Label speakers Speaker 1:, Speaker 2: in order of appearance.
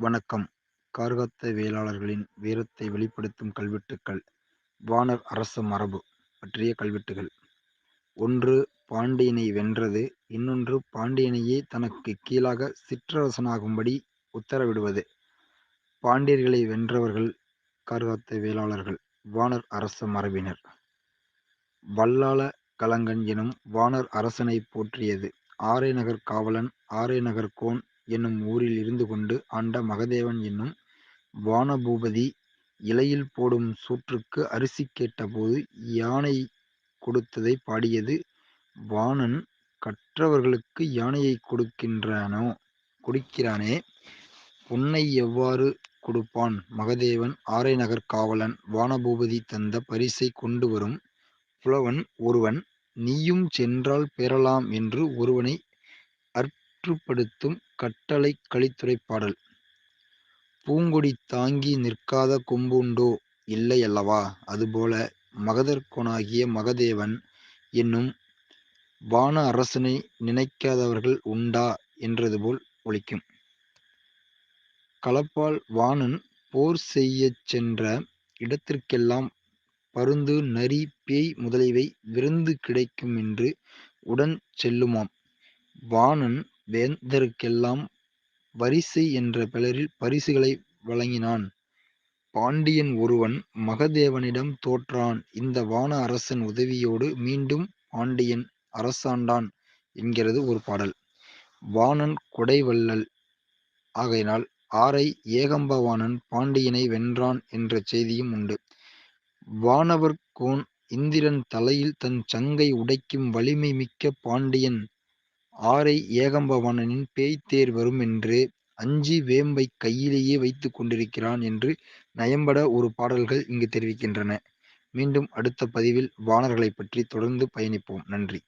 Speaker 1: வணக்கம். கார்காத்த வேளாளர்களின் வீரத்தை வெளிப்படுத்தும் கல்வெட்டுக்கள் வானர் அரச மரபு பற்றிய கல்வெட்டுகள். ஒன்று பாண்டியனை வென்றது இன்னொன்று பாண்டியனையே தனக்கு கீழாக சிற்றரசனாகும்படி உத்தரவிடுவது. பாண்டியர்களை வென்றவர்கள் கார்கத்த வேளாளர்கள் வாணர் அரச மரபினர். வல்லாள கலங்கன் எனும் வாணர் அரசனைப் போற்றியது. ஆரைநகர் காவலன் ஆரைநகர்கோன் என்னும் ஊரில் இருந்துகொண்டு ஆண்ட மகதேவன் என்னும் வானபூபதி இலையில் போடும் சூற்றுக்கு அரிசி கேட்டபோது யானை கொடுத்ததைப் பாடியது வாணன் கற்றவர்களுக்கு யானையை கொடுக்கின்றானோ? கொடுக்கிறானே? பொன்னை எவ்வாறு கொடுப்பான் மகதேவன்? ஆரைநகர்க் காவலன் வானபூபதி தந்த பரிசை கொண்டு வரும் புலவன் ஒருவன் நீயும் சென்றால் பெறலாம் என்று ஒருவனை அற்ப அற்றுப்படுத்தும் கட்டளைக் கலித்துறைப் பாடல். பூங்கொடி தாங்கி நிற்காத கொம்பு உண்டோ? இல்லை அல்லவா? அதுபோல மகதர்கோனாகிய மகதேவன் என்னும் வான அரசனை நினைக்காதவர்கள் உண்டா? என்றதுபோல் ஒழிக்கும் களப்பால் வாணன் போர் செய்யச் சென்ற இடத்திற்கெல்லாம் பருந்து நரி பேய் முதலியவை விருந்து கிடைக்குமென்று உடன் செல்லுமாம். வாணன் வேந்தர்க்கெல்லாம் வரிசை என்ற பெயரில் பரிசுகளை வழங்கினான். பாண்டியன் ஒருவன் மகதேவனிடம் தோற்றான் இந்த வான அரசன் உதவியோடு மீண்டும் பாண்டியன் அரசாண்டான் என்கிறது ஒரு பாடல். வாணன் குடைவள்ளல் ஆகையினால் ஆரை ஏகம்பவாணன் பாண்டியனை வென்றான் என்ற செய்தியும் உண்டு. வானவர்கோன் இந்திரன் தலையில் தன் சங்கை உடைக்கும் வலிமை மிக்க பாண்டியன் ஆரை ஏகம்பவனின் பேய்த்தேர் வரும் என்று அஞ்சி வேம்பைக் கையிலேயே வைத்துக் கொண்டிருக்கிறான் என்று நயம்பட ஒரு பாடல்கள் இங்கு தெரிவிக்கின்றன. மீண்டும் அடுத்த பதிவில் வாணர்களைப் பற்றி தொடர்ந்து பயணிப்போம். நன்றி.